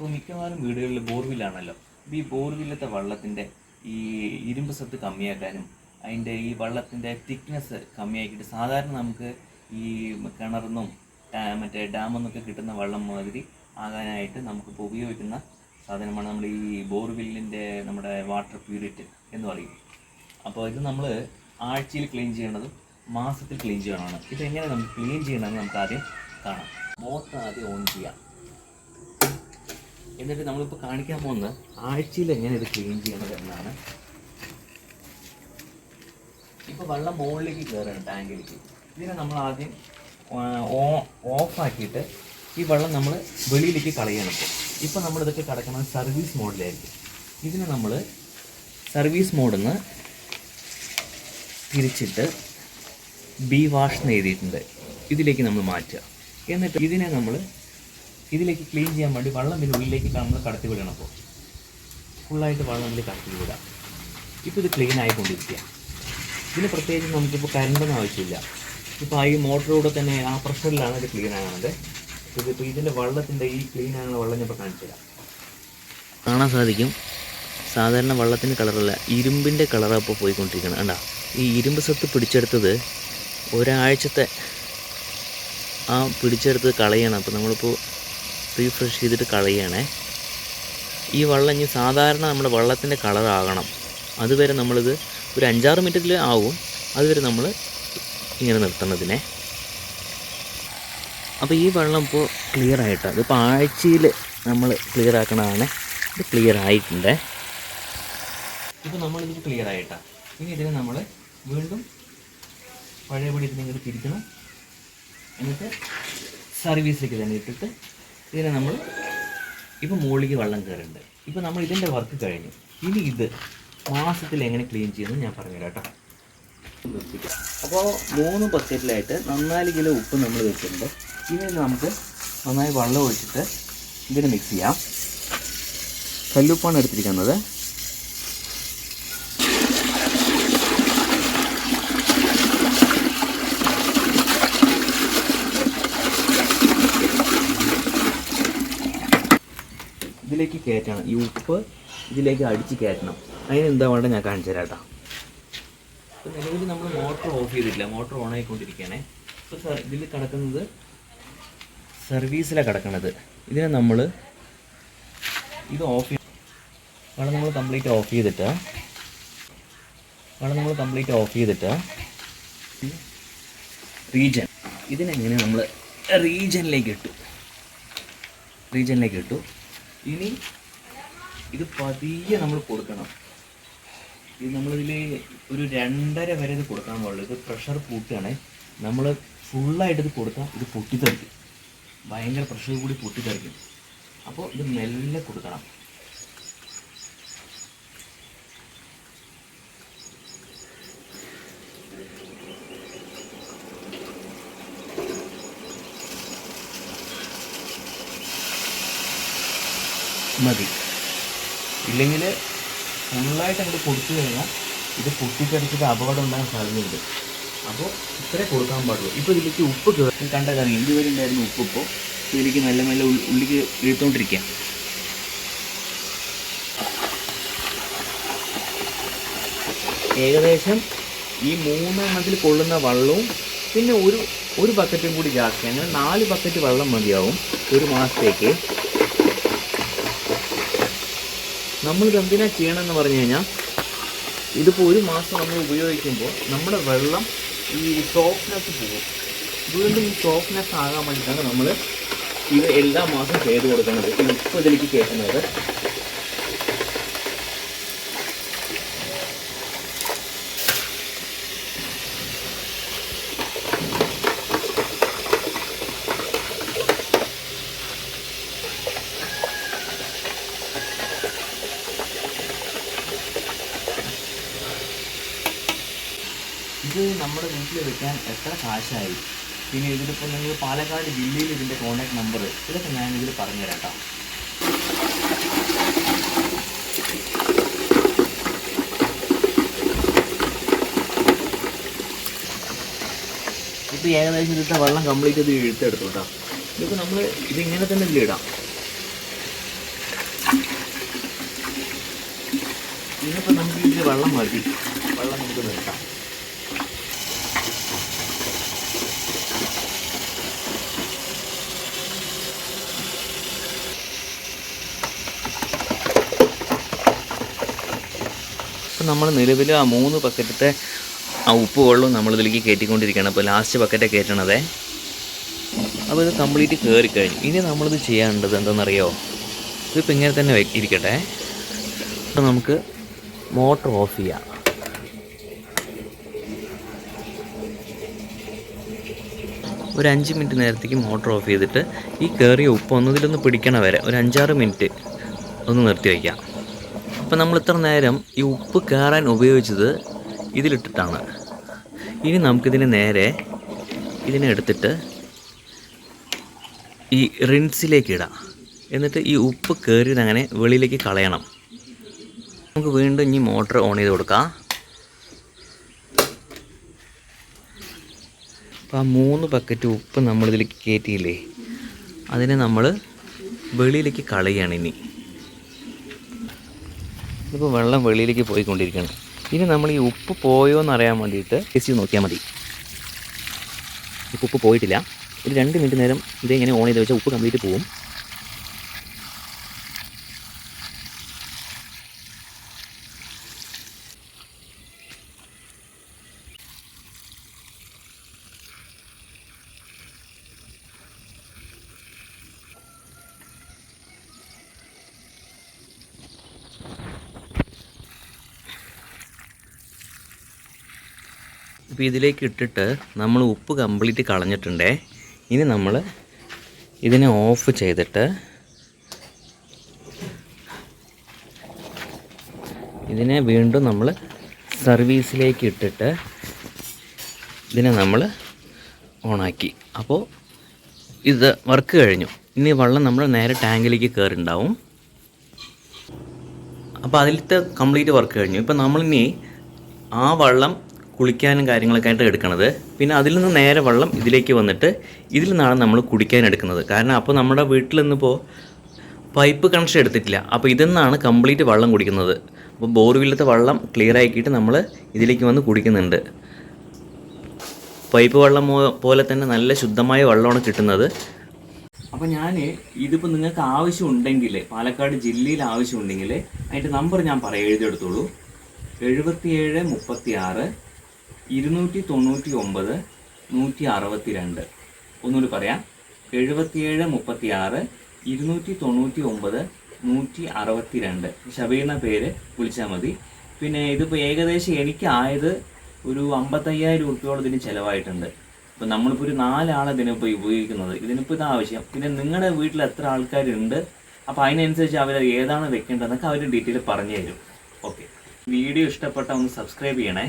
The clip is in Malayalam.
ഇപ്പോൾ മിക്കവാറും വീടുകളിൽ ബോർവില്ലാണല്ലോ. അപ്പോൾ ഈ ബോർവില്ലത്തെ വള്ളത്തിന്റെ ഈ ഇരുമ്പ് സത്ത് കമ്മിയാക്കാനും അതിന്റെ ഈ വള്ളത്തിന്റെ തിക്നെസ് കമ്മിയാക്കിയിട്ട് സാധാരണ നമുക്ക് ഈ കിണറിന്നും മറ്റേ ഡാമെന്നൊക്കെ കിട്ടുന്ന വെള്ളം മാതിരി ആകാനായിട്ട് നമുക്കിപ്പോൾ ഉപയോഗിക്കുന്ന സാധനമാണ് നമ്മൾ ഈ ബോർവില്ലിന്റെ നമ്മുടെ വാട്ടർ പ്യൂരിറ്റ് എന്ന് പറയും. അപ്പോൾ ഇത് നമ്മൾ ആഴ്ചയിൽ ക്ലീൻ ചെയ്യേണ്ടതും മാസത്തിൽ ക്ലീൻ ചെയ്യണമാണ്. ഇതെങ്ങനെ നമുക്ക് ക്ലീൻ ചെയ്യണമെന്ന് നമുക്ക് ആദ്യം കാണാം. മോട്ടർ ആദ്യം ഓൺ ചെയ്യാം. എന്നിട്ട് നമ്മളിപ്പോൾ കാണിക്കാൻ പോകുന്നത് ആഴ്ചയിൽ എങ്ങനെ ഇത് ക്ലീൻ ചെയ്യണത് എന്നാണ്. ഇപ്പോൾ വെള്ളം മുകളിലേക്ക് കയറുകയാണ് ടാങ്കിലേക്ക്. ഇതിനെ നമ്മൾ ആദ്യം ഓഫാക്കിയിട്ട് ഈ വെള്ളം നമ്മൾ വെളിയിലേക്ക് കളയണം ഇപ്പോൾ ഇപ്പോൾ നമ്മളിതൊക്കെ കിടക്കുന്നത് സർവീസ് മോഡിലായിരിക്കും ഇതിനെ നമ്മൾ സർവീസ് മോഡിൽ നിന്ന് തിരിച്ചിട്ട് ബി വാഷ് എന്ന് എഴുതിയിട്ടുണ്ട്. ഇതിലേക്ക് നമ്മൾ മാറ്റുക. എന്നിട്ട് ഇതിനെ നമ്മൾ ഇതിലേക്ക് ക്ലീൻ ചെയ്യാൻ വേണ്ടി വെള്ളം പിന്നെ ഉള്ളിലേക്ക് നമ്മൾ കടത്തി വിടണം അപ്പോൾ ഫുള്ളായിട്ട് വെള്ളം ഇതിൽ കടത്തി വിടാം. ഇപ്പോൾ ഇത് ക്ലീൻ ആയിക്കൊണ്ടിരിക്കുക ഇതിന് പ്രത്യേകിച്ച് നമുക്കിപ്പോൾ കരണ്ടൊന്നും ആവശ്യമില്ല. ഇപ്പോൾ ഈ മോട്ടറിലൂടെ തന്നെ ആ പ്രഷറിലാണ് ഇത് ക്ലീൻ ആകുന്നത് ഇതിപ്പോൾ ഇതിന്റെ വെള്ളത്തിന്റെ ഈ ക്ലീൻ ആകുന്ന വെള്ളം ഞാൻ ഇപ്പോൾ കാണിച്ചു തരാം. കാണാൻ സാധിക്കും. സാധാരണ വെള്ളത്തിന്റെ കളറല്ല ഇരുമ്പിന്റെ കളറാണ് ഇപ്പോൾ പോയിക്കൊണ്ടിരിക്കുന്നത് കണ്ടോ? ഈ ഇരുമ്പ് സത്ത് പിടിച്ചെടുത്തത് ഒരാഴ്ചത്തെ ആ പിടിച്ചെടുത്ത് കളയണം. അപ്പോൾ നമ്മളിപ്പോൾ റീഫ്രഷ് ചെയ്തിട്ട് കളയണേ ഈ വെള്ളം ഇനി സാധാരണ നമ്മുടെ വെള്ളത്തിന്റെ കളറാകണം അതുവരെ നമ്മളിത് ഒരു അഞ്ചാറ് മിനിറ്റിൽ ആവും. അതുവരെ നമ്മൾ ഇങ്ങനെ നിർത്തണതിനെ അപ്പോൾ ഈ വെള്ളം ഇപ്പോൾ ക്ലിയർ ആയിട്ടാണ് ഇതിപ്പോൾ ആഴ്ചയിൽ നമ്മൾ ക്ലിയർ ആക്കണതാണ്. ഇത് ക്ലിയർ ആയിട്ടുണ്ട്. ഇപ്പോൾ നമ്മളിത് ക്ലിയർ ആയിട്ടാണ് ഇനി ഇതിനെ നമ്മൾ വീണ്ടും പഴയപടി ഇതിനെ തിരിക്കണം. എന്നിട്ട് സർവീസിലേക്ക് തന്നെ ഇട്ടിട്ട് ഇതിനെ നമ്മൾ ഇപ്പോൾ മുകളിലേക്ക് വെള്ളം കയറുന്നുണ്ട് ഇപ്പോൾ നമ്മൾ ഇതിന്റെ വർക്ക് കഴിഞ്ഞു. ഇനി ഇത് മാസത്തിൽ എങ്ങനെ ക്ലീൻ ചെയ്യുമെന്ന് ഞാൻ പറഞ്ഞുതരാം കേട്ടോ. അപ്പോൾ മൂന്ന് ബക്കറ്റിലായിട്ട് നന്നാൽ കിലോ ഉപ്പ് നമ്മൾ വെച്ചിട്ടുണ്ട്. ഇനി നമുക്ക് നന്നായി വെള്ളം ഒഴിച്ചിട്ട് ഇതിനെ മിക്സ് ചെയ്യാം. കല്ലുപ്പാണ് എടുത്തിരിക്കുന്നത്. ഇതിലേക്ക് കയറ്റണം. ഈ ഉപ്പ് ഇതിലേക്ക് അടിച്ച് കയറ്റണം. അതിന് എന്താ വേണ്ടത് ഞാൻ കാണിച്ചു തരാം കേട്ടോ. ഇപ്പോൾ നിലവിൽ നമ്മൾ മോട്ടർ ഓഫ് ചെയ്തിട്ടില്ല. മോട്ടർ ഓൺ ആയിക്കൊണ്ടിരിക്കുകയാണേ. ഇപ്പോൾ ഇതിൽ കിടക്കുന്നത് സർവീസിലാണ് കിടക്കുന്നത് ഇതിനെ നമ്മൾ ഇത് ഓഫ് ചെയ്ത് വെള്ളം നമ്മൾ കംപ്ലീറ്റ് ഓഫ് ചെയ്തിട്ട്. വെള്ളം നമ്മൾ കംപ്ലീറ്റ് ഓഫ് ചെയ്തിട്ട് റീജൻ. ഇതിനെങ്ങനെ നമ്മൾ റീജനിലേക്ക് ഇട്ടു. റീജനിലേക്ക് ഇട്ടു. ഇനി ഇത് പതിയെ നമ്മൾ കൊടുക്കണം. ഇത് നമ്മളിതിൽ ഒരു രണ്ടര വരെ ഇത് കൊടുക്കാൻ പാടുള്ളൂ. ഇത് പ്രഷർ കൂട്ടുകയാണെ. നമ്മൾ ഫുള്ളായിട്ട് ഇത് കൊടുത്താൽ ഇത് പൊട്ടിത്തെറിക്കും. ഭയങ്കര പ്രഷർ കൂടി പൊട്ടിത്തെറിക്കും. അപ്പോൾ ഇത് മെല്ലെ കൊടുക്കണം. മതി. ഇല്ലെങ്കിൽ ഫുള്ളായിട്ട് അങ്ങോട്ട് കൊടുത്തു കഴിഞ്ഞാൽ ഇത് പൊട്ടിത്തെറിച്ചിട്ട് അപകടം ഉണ്ടാകാൻ സാധ്യതയുണ്ട്. അപ്പോൾ ഇത്രേ കൊടുക്കാൻ പാടുള്ളൂ. ഇപ്പോൾ ഇതിലേക്ക് ഉപ്പ് കയറി കണ്ട കാര്യം ഇതുവരെ ഉണ്ടായിരുന്നു ഉപ്പ് ഇപ്പോൾ ഇതിലേക്ക് നല്ല മെല്ലെ ഉള്ളിക്ക് ഇഴുത്തോണ്ടിരിക്കുക ഏകദേശം ഈ മൂന്നെണ്ണത്തിൽ കൊള്ളുന്ന വെള്ളവും പിന്നെ ഒരു ഒരു ബക്കറ്റും കൂടി ജാസ്തി അങ്ങനെ നാല് ബക്കറ്റ് വെള്ളം മതിയാവും ഒരു മാസത്തേക്ക്. നമ്മളിത് എന്തിനാ ചെയ്യണമെന്ന് പറഞ്ഞു കഴിഞ്ഞാൽ ഇതിപ്പോൾ ഒരു മാസം നമ്മൾ ഉപയോഗിക്കുമ്പോൾ നമ്മുടെ വെള്ളം ഈ സോഫ്റ്റ്നെസ് പോകും. വീണ്ടും ഈ സോഫ്റ്റ്നെസ് ആകാൻ വേണ്ടിയിട്ടാണ് നമ്മൾ ഇത് എല്ലാ മാസം ചെയ്ത് കൊടുക്കുന്നത്. ഇപ്പോൾ ഇതിലേക്ക് കയറ്റുന്നത്. നമ്മുടെ വീട്ടിൽ വെക്കാൻ എത്ര കാശായി? പിന്നെ ഇതിലിപ്പോൾ നിങ്ങൾ പാലക്കാട് ജില്ലയിൽ ഇതിന്റെ കോൺടാക്ട് നമ്പർ ഇതൊക്കെ ഞാനിതിൽ പറഞ്ഞുതരാം കേട്ടോ. ഇപ്പോൾ ഏകദേശം ഇതിട്ട വെള്ളം കംപ്ലീറ്റ് ചെയ്ത് ഇഴുത്തെടുത്തു കേട്ടോ. ഇതിപ്പോൾ നമ്മൾ ഇതിങ്ങനെ തന്നെ ഇല്ല ഇടാം. ഇതിപ്പോൾ നമുക്ക് ഇതിൽ വെള്ളം മതി. വെള്ളം നമുക്ക് നിർത്താം. ഇപ്പം നമ്മൾ നിലവിൽ ആ മൂന്ന് ബക്കറ്റത്തെ ആ ഉപ്പ് വെള്ളവും നമ്മളിതിലേക്ക് കയറ്റിക്കൊണ്ടിരിക്കുകയാണ്. അപ്പോൾ ലാസ്റ്റ് ബക്കറ്റെ കയറ്റണതേ. അപ്പോൾ ഇത് കംപ്ലീറ്റ് കയറിക്കഴിഞ്ഞു ഇനി നമ്മളിത് ചെയ്യേണ്ടത് എന്താണെന്നറിയോ? ഇതിപ്പോൾ ഇങ്ങനെ തന്നെ ഇരിക്കട്ടെ. അപ്പോൾ നമുക്ക് മോട്ടർ ഓഫ് ചെയ്യാം. ഒരു അഞ്ച് മിനിറ്റ് നേരത്തേക്ക് മോട്ടർ ഓഫ് ചെയ്തിട്ട് ഈ കയറിയ ഉപ്പ് ഒന്നതിലൊന്ന് പിടിക്കണ വരെ ഒരു അഞ്ചാറ് മിനിറ്റ് ഒന്ന് നിർത്തി വയ്ക്കാം. അപ്പോൾ നമ്മൾ ഇത്ര നേരം ഈ ഉപ്പ് കയറാൻ ഉപയോഗിച്ചത് ഇതിലിട്ടിട്ടാണ്. ഇനി നമുക്കിതിനെ നേരെ ഇതിനെ എടുത്തിട്ട് ഈ റിൻസിലേക്ക് ഇടാം. എന്നിട്ട് ഈ ഉപ്പ് കയറിയത് അങ്ങനെ വെളിയിലേക്ക് കളയണം. നമുക്ക് വീണ്ടും ഇനി മോട്ടർ ഓൺ ചെയ്ത് കൊടുക്കാം. അപ്പോൾ ആ മൂന്ന് ബക്കറ്റ് ഉപ്പ് നമ്മളിതിലേക്ക് കയറ്റിയില്ലേ അതിനെ നമ്മൾ വെളിയിലേക്ക് കളയുകയാണ് ഇനി. ഇതിപ്പോൾ വെള്ളം വെളിയിലേക്ക് പോയിക്കൊണ്ടിരിക്കുകയാണ്. ഇനി നമ്മൾ ഈ ഉപ്പ് പോയോ എന്ന് അറിയാൻ വേണ്ടിയിട്ട് ടേസ്റ്റ് നോക്കിയാൽ മതി. ഇപ്പോൾ ഉപ്പ് പോയിട്ടില്ല. ഒരു രണ്ട് മിനിറ്റ് നേരം ഇതെങ്ങനെ ഓൺ ചെയ്ത് വെച്ചാൽ ഉപ്പ് കംപ്ലീറ്റ് പോവും. ഇപ്പോൾ ഇതിലേക്ക് ഇട്ടിട്ട് നമ്മൾ ഉപ്പ് കംപ്ലീറ്റ് കളഞ്ഞിട്ടുണ്ടേ. ഇനി നമ്മൾ ഇതിനെ ഓഫ് ചെയ്തിട്ട് ഇതിനെ വീണ്ടും നമ്മൾ സർവീസിലേക്ക് ഇട്ടിട്ട് ഇതിനെ നമ്മൾ ഓണാക്കി. അപ്പോൾ ഇത് വർക്ക് കഴിഞ്ഞു. ഇനി വെള്ളം നമ്മൾ നേരെ ടാങ്കിലേക്ക് കയറിണ്ടാവും അപ്പോൾ അതിലത്തെ കംപ്ലീറ്റ് വർക്ക് കഴിഞ്ഞു. ഇപ്പം നമ്മളിനി ആ വെള്ളം കുളിക്കാനും കാര്യങ്ങളൊക്കെ ആയിട്ട് എടുക്കണത്. പിന്നെ അതിൽ നിന്ന് നേരെ വെള്ളം ഇതിലേക്ക് വന്നിട്ട് ഇതിൽ നിന്നാണ് നമ്മൾ കുടിക്കാൻ എടുക്കുന്നത്. കാരണം അപ്പോൾ നമ്മുടെ വീട്ടിൽ നിന്നിപ്പോൾ പൈപ്പ് കണക്ഷൻ എടുത്തിട്ടില്ല. അപ്പോൾ ഇതിൽ നിന്നാണ് കംപ്ലീറ്റ് വെള്ളം കുടിക്കുന്നത്. അപ്പോൾ ബോർവില്ലത്തെ വെള്ളം ക്ലിയർ ആക്കിയിട്ട് നമ്മൾ ഇതിലേക്ക് വന്ന് കുടിക്കുന്നുണ്ട്. പൈപ്പ് വെള്ളം പോലെ തന്നെ നല്ല ശുദ്ധമായ വെള്ളമാണ് കിട്ടുന്നത്. അപ്പോൾ ഞാൻ ഇതിപ്പോൾ നിങ്ങൾക്ക് ആവശ്യമുണ്ടെങ്കിൽ പാലക്കാട് ജില്ലയിൽ ആവശ്യമുണ്ടെങ്കിൽ അതിന്റെ നമ്പർ ഞാൻ പറയാം എഴുതിയെടുത്തോളൂ എഴുപത്തിയേഴ് മുപ്പത്തി ആറ് ഇരുന്നൂറ്റി തൊണ്ണൂറ്റി ഒമ്പത് നൂറ്റി അറുപത്തി രണ്ട് ഒന്നുകൂടി പറയാം. എഴുപത്തിയേഴ് മുപ്പത്തി ആറ് ഇരുന്നൂറ്റി തൊണ്ണൂറ്റി ഒമ്പത് നൂറ്റി അറുപത്തി രണ്ട് ഷബീറിന പേര് വിളിച്ചാൽ മതി. പിന്നെ ഇതിപ്പോൾ ഏകദേശം എനിക്കായത് ഒരു അമ്പത്തയ്യായിരം ഉറുപ്പിയോളം ഇതിന് ചിലവായിട്ടുണ്ട്. ഇപ്പം നമ്മളിപ്പോൾ ഒരു നാലാളെ ഇതിനിപ്പോൾ ഉപയോഗിക്കുന്നത്. ഇതിനിപ്പോൾ ഇത് ആവശ്യം. പിന്നെ നിങ്ങളുടെ വീട്ടിൽ എത്ര ആൾക്കാരുണ്ട്? അപ്പോൾ അതിനനുസരിച്ച് അവർ ഏതാണ് വെക്കേണ്ടതെന്നൊക്കെ അവർ ഡീറ്റെയിൽ പറഞ്ഞു തരും. ഓക്കെ. വീഡിയോ ഇഷ്ടപ്പെട്ട ഒന്ന് സബ്സ്ക്രൈബ് ചെയ്യണേ.